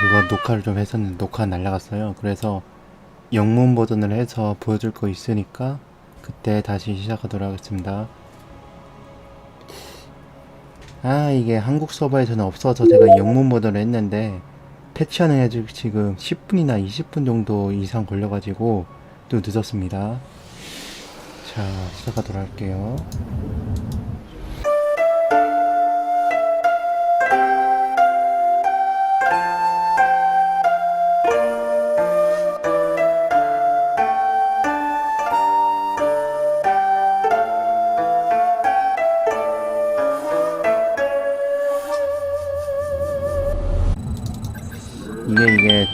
그거 녹화를 좀 했었는데 녹화 날라갔어요. 그래서 영문 버전을 해서 보여줄 거 있으니까 그때 다시 시작하도록 하겠습니다. 아 이게 한국 서버에서는 없어서 제가 영문 버전을 했는데 패치하는 애 지금 10분이나 20분 정도 이상 걸려가지고 또 늦었습니다. 자 시작하도록 할게요.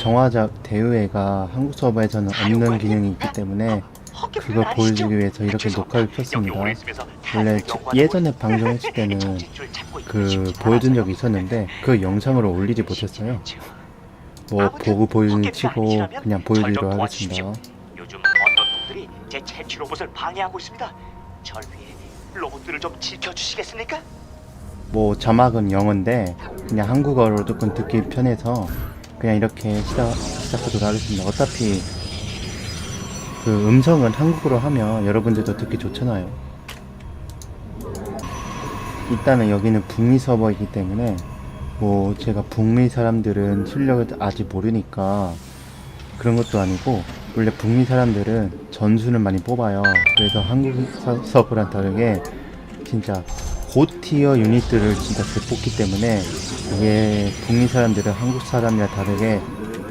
정화작 대우회가 한국 서버에서는 없는 기능이 있기 때문에 그걸 보여주기 위해서 이렇게 녹화를 켰습니다. 원래 저- 예전에 방송했을 때는 그 보여준 적이 있었는데 그 영상으로 올리지 못했어요. 뭐 보고 보여주는 치고 그냥 보여드리도록 하겠습니다. 요즘 어떤 놈들이 제 채취 로봇을 방해하고 있습니다. 절 위해 로봇들을 좀 지켜주시겠습니까? 뭐 자막은 영어인데 그냥 한국어로 조금 듣기 편해서 그냥 이렇게 시작, 시작하도록 하겠습니다. 어차피 그 음성은 한국어로 하면 여러분들도 듣기 좋잖아요. 일단은 여기는 북미 서버이기 때문에 뭐 제가 북미 사람들은 실력을 아직 모르니까 그런 것도 아니고 원래 북미 사람들은 전수를 많이 뽑아요. 그래서 한국 서- 서버랑 다르게 진짜 고티어 유닛들을 진짜 잘 뽑기 때문에 이게 북미 사람들은 한국 사람이랑 다르게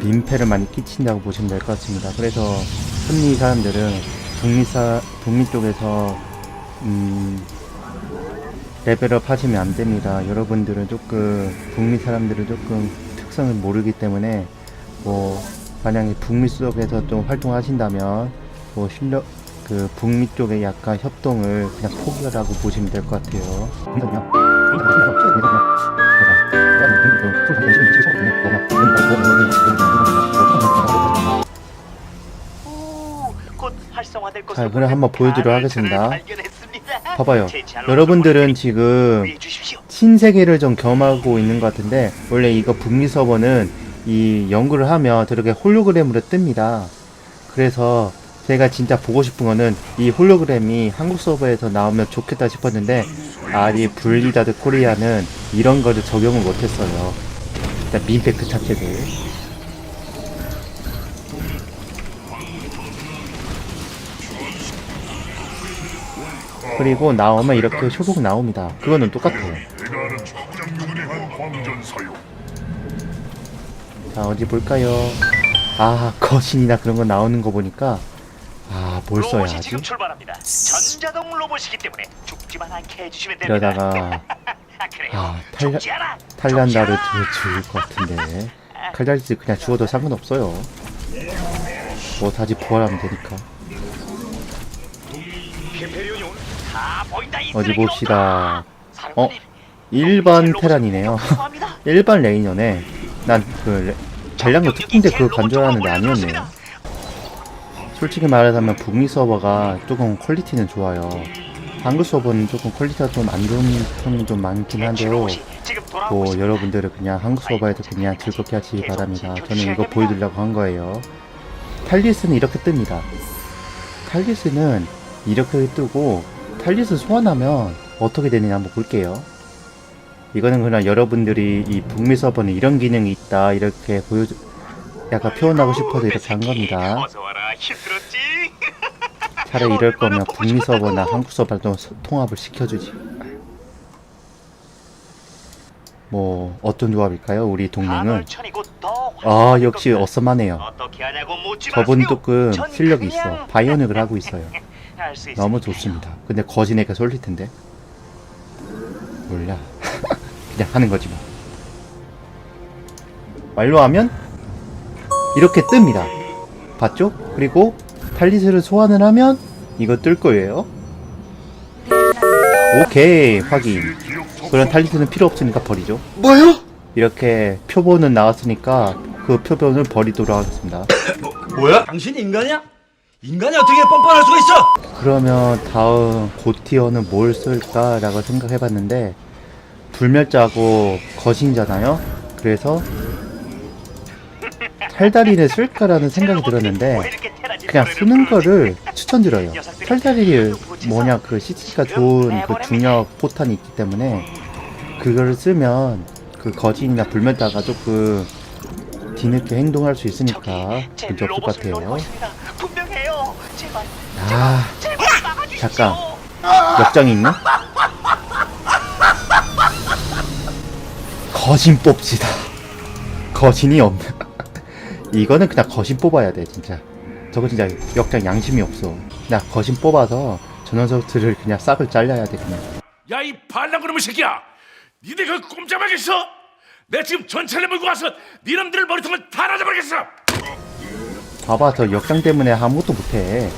민폐를 많이 끼친다고 보시면 될 것 같습니다. 그래서 흔히 사람들은 북미 사 북미 쪽에서 음, 레벨업 하시면 안 됩니다. 여러분들은 조금 북미 사람들은 조금 특성을 모르기 때문에 뭐 만약에 북미 쪽에서 좀 활동하신다면 뭐 실력 그 북미 쪽에 약간 협동을 그냥 포기하라고 보시면 될 것 같아요. 자, 그럼 한번 보여드리도록 하겠습니다. 봐봐요. 여러분들은 지금. 신세계를 좀 경험하고 있는 것 같은데 원래 이거 북미 서버는 이 연구를 하면 저렇게 홀로그램으로 뜹니다. 그래서 제가 진짜 보고 싶은 거는 이 홀로그램이 한국 서버에서 나오면 좋겠다 싶었는데 아리 블리자드 코리아는 이런 거를 적용을 못했어요. 일단 그 자체를. 그리고 나오면 이렇게 쇼복 나옵니다. 그거는 똑같아요. 자 어디 볼까요? 아 거신이나 그런 거 나오는 거 보니까 아 뭘 써야 로봇이 하지? 지금 출발합니다. 전자동 로봇이기 때문에 죽지만 않게 해주시면 됩니다. 이러다가 아, 그래요. 아, 탈려- 죽지 않아. 탈란다를 않아. 주- 죽을 것 같은데 칼달스 그냥 죽어도 상관없어요. 뭐 다시 부활하면 되니까 히페리온이 오늘 다 보인다, 이 어디 쓰레기 봅시다. 어 사령관님, 일반 테란이네요. 공격합니다. 일반 레이너네. 난그 전략로 특공대 그거 간줄 알았는데 아니었네 요. 솔직히 말하자면 북미 서버가 조금 퀄리티는 좋아요. 한국 서버는 조금 퀄리티가 좀 안 좋은 편이 좀 많긴 한데요. 지금 돌아오고 뭐. 여러분들은 그냥 한국 서버에서 그냥 즐겁게 하시기 바랍니다. 저는 이거 보여드리려고 한 거예요. 탈리스는 이렇게 뜹니다. 탈리스는 이렇게 뜨고 탈리스 소환하면 어떻게 되느냐 한번 볼게요. 이거는 그냥 여러분들이 이 북미 서버는 이런 기능이 있다 이렇게 보여 약간 표현하고 싶어서 이렇게 한 겁니다. 힘들었지? 차라리 이럴 거면 북미 서버나 한국 서버도 소- 통합을 시켜주지. 뭐 어떤 조합일까요? 우리 동맹은 아 역시. 어썸하네요. 저분. 조금 전 실력이 있어. 바이오닉을 하고 있어요. 너무. 좋습니다. 근데 거진에게 쏠릴 텐데. 몰라. 그냥 하는 거지 뭐. 완료하면 이렇게 뜹니다. 봤죠? 그리고 탈리스를 소환을 하면 이거 뜰 거예요. 오케이 확인. 그런 탈리스는 필요 없으니까 버리죠. 뭐요? 이렇게 표본은 나왔으니까 그 표본을 버리도록 하겠습니다. 뭐야? 당신 인간이야? 인간이 어떻게 뻔뻔할 수가 있어? 그러면 다음 고티어는 뭘 쓸까라고 생각해봤는데 불멸자고 거신이잖아요. 그래서 탈다리를 쓸까라는 생각이 들었는데 그냥 쓰는 거를 추천드려요. 탈다리를 뭐냐 그 CC가 좋은 그 중력 포탄이 있기 때문에 그거를 쓰면 그 거진이나 불멸다가 조금 뒤늦게 행동할 수 있으니까 제 문제 없을 것 같아요. 아. 잠깐. 역장이 있네? 거신 뽑시다. 거신이 없네. 이거는 그냥 거신 뽑아야 돼 진짜. 저거 진짜 역장 양심이 없어. 나 거신 뽑아서 저 녀석들을 그냥 싹을 잘라야 돼 그냥. 야 이 반란그놈의 새끼야 니네 그 꼼짝하겠어? 내 지금 전차를 몰고 와서 니놈들 머리통을 다 날아버리겠어 봐봐 저 역장 때문에 아무것도 못해.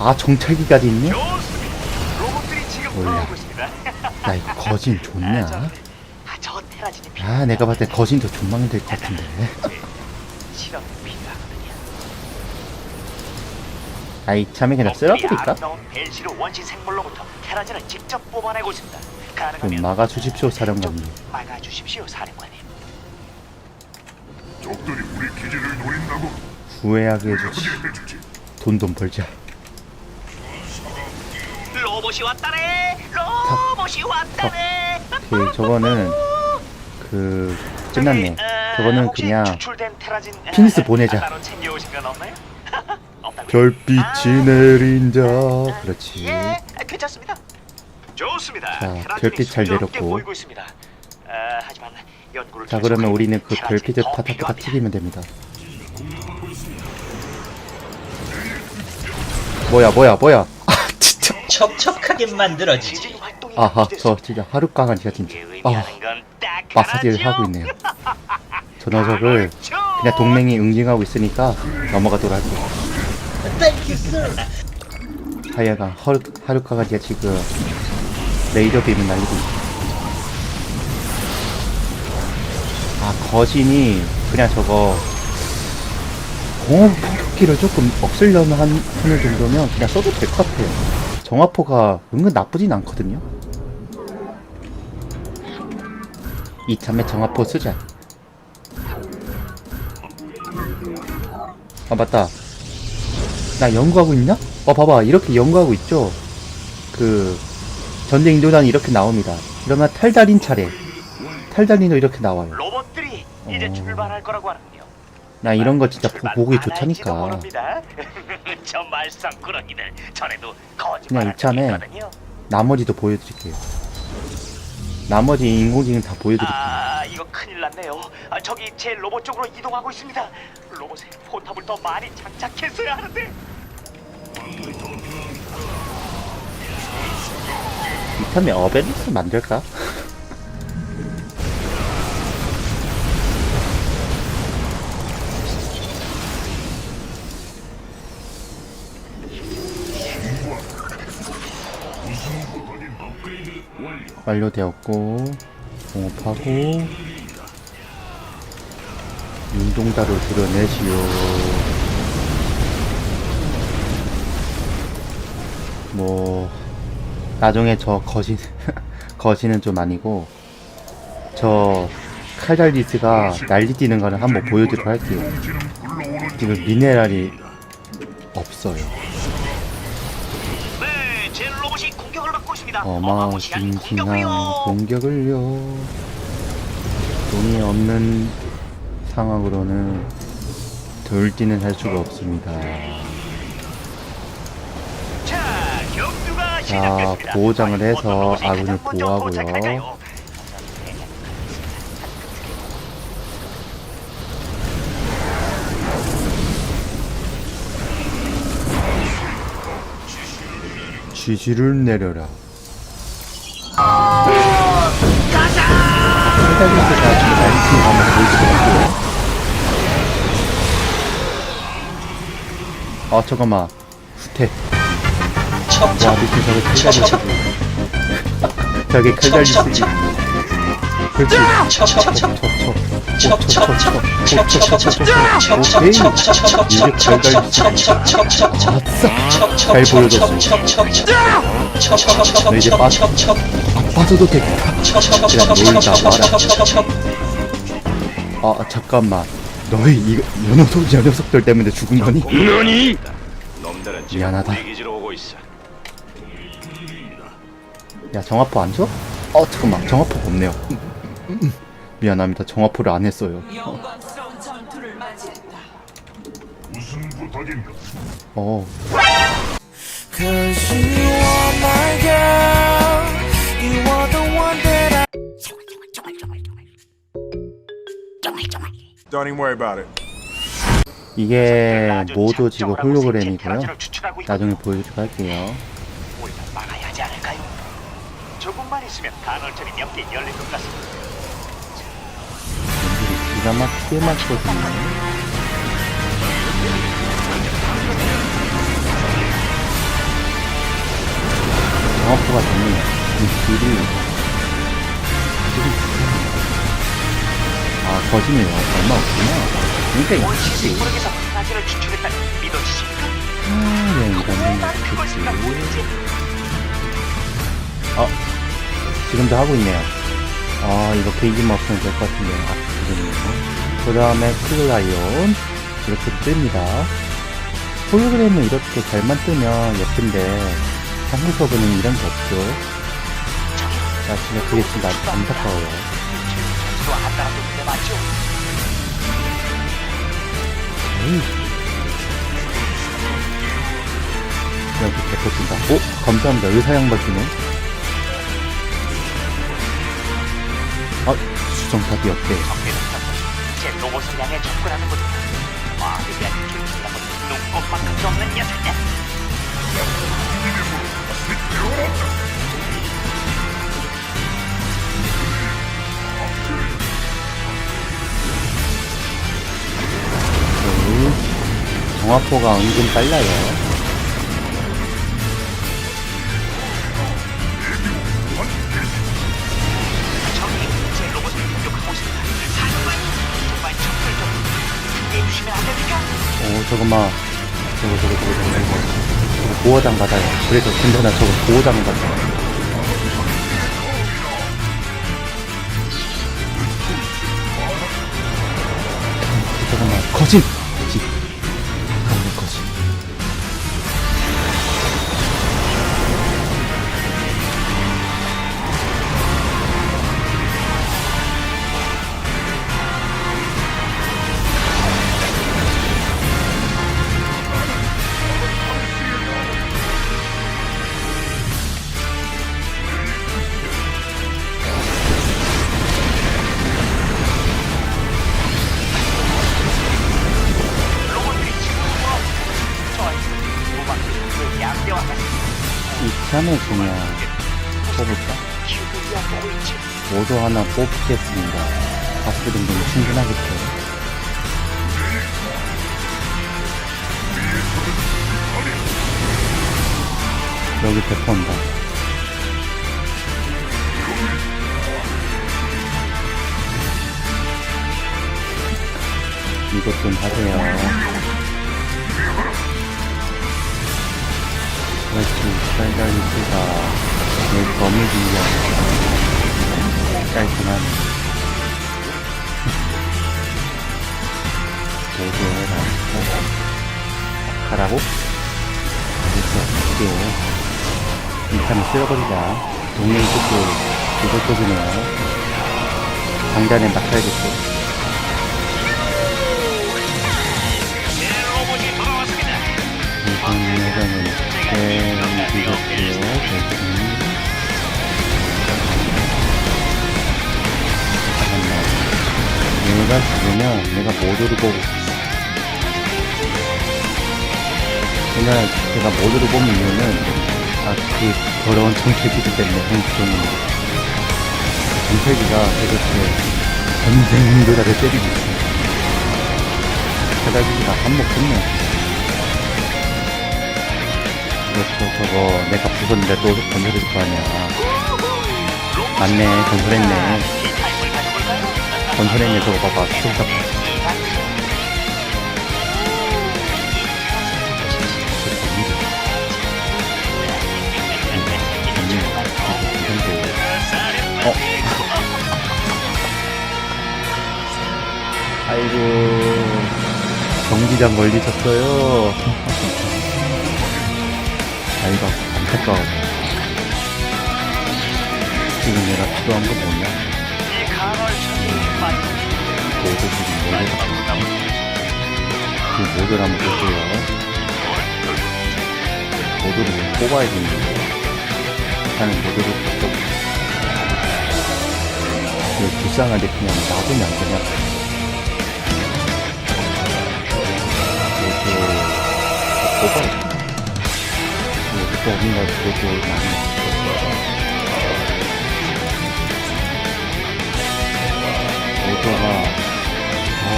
아 정찰기까지 있니? 좋습니다. 로봇들이 지금 몰라. 돌아오고 있습니다. 나 이거 거신 좋냐? 아, 저 테라진이. 아 내가 봤을 때 거신 더 존망이 될것 같은데. 실험이 필요하거든요. 아이 참에 그냥 쓸어버릴까? 아름다운 벨시르 원시 생물로부터 테라진을 직접 뽑아내고 있습니다. 좀 가능하면 막아주십시오 사령관님. 막아주십시오, 사령관님. 적들이 우리 기지를 노린다고 후회하게 해주지. 그게 해주지. 돈 좀 벌자. 로봇이 왔다네. 로봇이 왔다네. 그 저거는 그 끝났네. 어, 저거는 혹시 그냥 추출된 테라진 어, 피니스 보내자. 따로 챙겨오신 건 없나요? 별빛이 내린 자. 그렇지. 예, 괜찮습니다. 좋습니다. 자, 별빛 잘 순조롭게 내렸고. 보이고 있습니다. 아, 하지만 연구를 자 그러면 우리는 그 별빛을 더 타타타 필요합니다. 튀기면 됩니다. 뭐야 뭐야 뭐야. 아 진짜. 촉촉하게 만들어지지. 지진 활동이 아하 저. 진짜 하루 강아지가 진짜. 이게 아 마사지를. 하고 있네요. 저 녀석을 그냥 동맹이 응징하고 있으니까 넘어가도록 할게요. Thank you, sir. 하여간 하루, 하루 강아지가 지금 레이저 빔을 날리고 있어. 아 거신이 그냥 저거 공업 폭격기를 조금 없애려면 한, 하는 정도면 그냥 써도 될 것 같아요. 정화포가 은근 나쁘진 않거든요. 이참에 정화포 쓰자. 아 맞다. 나 연구하고 있냐? 어 봐봐 이렇게 연구하고 있죠. 그 전쟁 인도단이 이렇게 나옵니다. 그러면 탈달인 차례. 탈달인도 이렇게 나와요. 로봇들이 이제 어. 출발할 거라고 하는군요. 나 이런 거 진짜 보, 보기 좋다니까. 모릅니다. 저 말썽꾸러기들 전에도 그냥 거짓말 이참에 했거든요. 나머지도 보여드릴게요. 나머지 인공지능 다 보여드릴게요. 아 이거 큰일 났네요. 아, 저기 제 로봇 쪽으로 이동하고 있습니다. 로봇에 포탑을 더 많이 장착했어야 하는데. 이참에 어벤져스 만들까? 완료되었고 공업하고 윤동다를 드러내시오. 뭐 나중에 저 거신 거신은 좀 아니고 저 칼달리스가 난리 뛰는 거는 한번 보여드리도록 할게요. 지금 미네랄이 없어요 로봇이 공격을 받고 있습니다. 어마무시한 공격을요. 공격을요 돈이 없는 상황으로는 돌지는 할 수가 없습니다 자, 경주가 자, 시작됐습니다. 보호장을 과연 해서 아군을 보호하고요. 지지를 내려라 아 잠깐만 후퇴 와. 밑에 저기 촉촉. 칼달리스 저기 칼달리스 촉촉. 그렇지 촉촉. 촉촉 잘 보여줬어 너 이제 빠, 빠져도 되겠다 그냥 놀다 와라 아 잠깐만 너희 이, 이 녀석, 이 녀석들 때문에 죽은 거니? 너니? 미안하다. 야 정화포 안 줘? 어 잠깐만 정화포가 없네요 미안합니다 정화포를 안 했어요? 어. 이게 모두 지금 홀로그램이고요. 나중에 보여드리도록 할게요 우리가 막아야 하지 않을까요? 조금만 있으면 간헐천이 몇 개 열릴 것 같습니다. 기가 막히게 맞거든요 정화포가 됐네요 이 길이 아 거짓이네요 얼마 없구나 그러니까 시스템에서 테라즈를 추출했다니 믿어지십니까? 아, 네, 왜 이거는 나를 그걸 생각 그치 못했지? 어, 지금도 하고 있네요. 아, 이거 게이지만 없으면 될 것 같은데. 아, 지금요. 그 다음에 클라이온. 이렇게 뜹니다. 홀로그램은 이렇게 잘만 뜨면 예쁜데, 한국 서버는 이런 게 없죠. 나 진짜 그게 진짜 안타까워요. 에이. 여기 개커진다. 오, 감사합니다. 의사 양반 주네. 아, 수정탑이 어때? 제 로봇을 향해 접근하는군요. 마음에 대한 김치라고 눈꽃만큼도 없는 녀석이야. 그 정화포가 은근 빨라요. 저거, 저거, 저거, 저거, 저거. 저거 보호장 받아요. 그래서 괜찮아, 저거 보호장 받아요. 잠깐만, 거짓! 하나 뽑겠습니다. 가스 정도면 충분하겠죠. 여기 대포온다. 이것 좀 하세요. 그렇지, 쌀쌀이스가 내 거미줄이야. 깔끔한 모두 해라 가라고? 알겠어 이게 인탄을 쓸어버리자. 동맹 쪽도 이걸 꺼주네요. 장단에 맡아야겠어 이번 예정은 땡기겠고요. 대충 얘가 죽으면 내가 모두를 보고 그냥 제가 모두를 뽑는 이유는 아그 더러운 정체기들 때문에 그냥 그러는 거 정체기가 도대체 전생도다를 때리고 있어 페달기가 한몫했네. 그렇죠 저거 내가 부쉈는데 또 건드릴 거 아니야. 맞네 건설했네 건설했네 저거 봐봐 수정탑 어? 아이고 경기장 멀리 졌어요. 아이가 안타까워. 지금 내가 필요한 거 뭐냐? 그 모드를 한번 볼게요. 모드를 좀 뽑아야겠는데. 일단은 모드를 뽑고. 그 불쌍한데 그냥 놔두면 안 되냐? 모드 뽑아야 이것도 어딘가 그것도 많이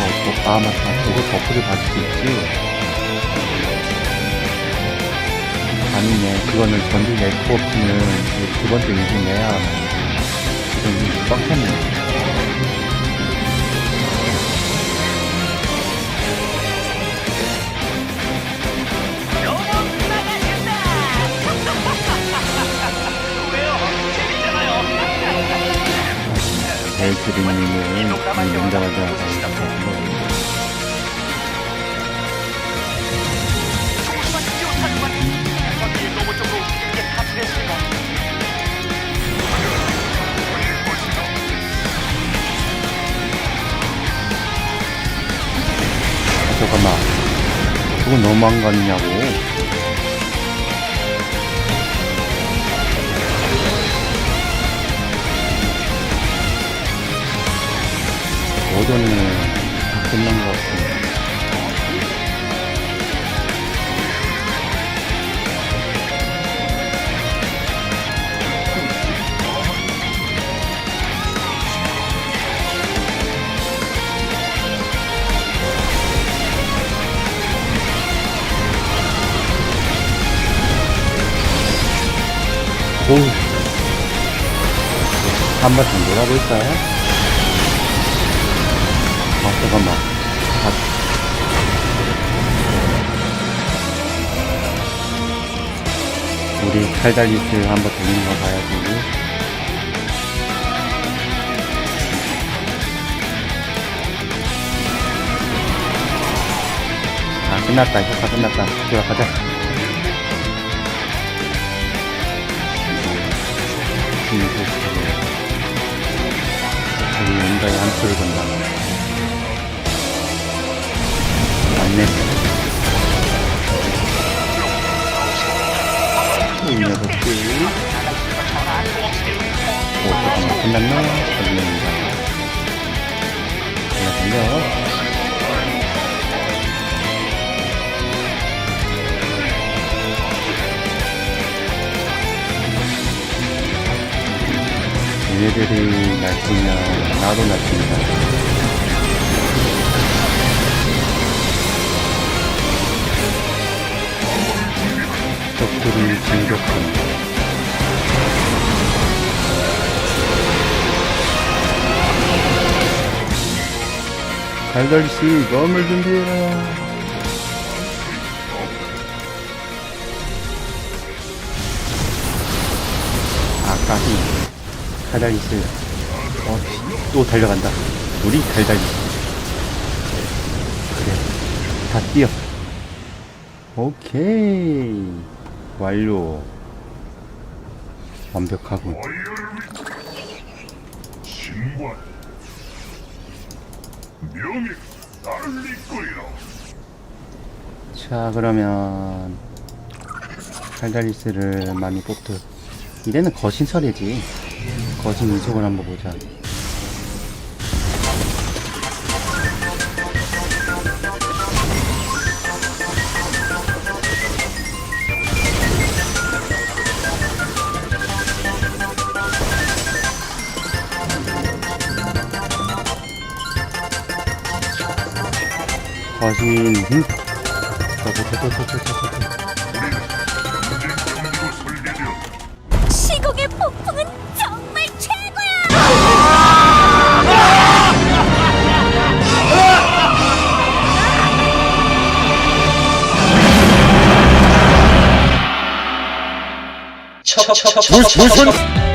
어, 또, 아, 맞다. 그거 버프를 받을 수 있지? 아니네. 그거는 전기 네트워크는 그두 번째 인증 내야 지금 꽉찼네. 베이크리님은 연달아다 너무한 거 아니냐고. 오전에 다 끝난 것 같습니다. 한번 더 놀아볼까요? 아, 잠깐만. 아. 우리 칼달리스 한번 돌리는 거 봐야지. 아, 끝났다. 효과 끝났다. 돌아가자. 진 연가에 한 표를 건다. 맞네. 이 녀석들. 오, 잠깐만. 끝났나? 걸립니다. 달려. 얘네들이 날뛰면 나도 날뛴다. 적들이 진격한다. 갈갈씨, 검을 준비해라. 아까비 달달리스 어, 또 달려간다. 우리 달달리스 그래. 다 뛰어. 오케이. 완료. 완벽하군. 이끌이라 자 그러면 달달리스를 많이 뽑듯. 이래는 거신 처리지 거신 이속을 한번 보자. 거신 힘 저저저저저저저 경 무슨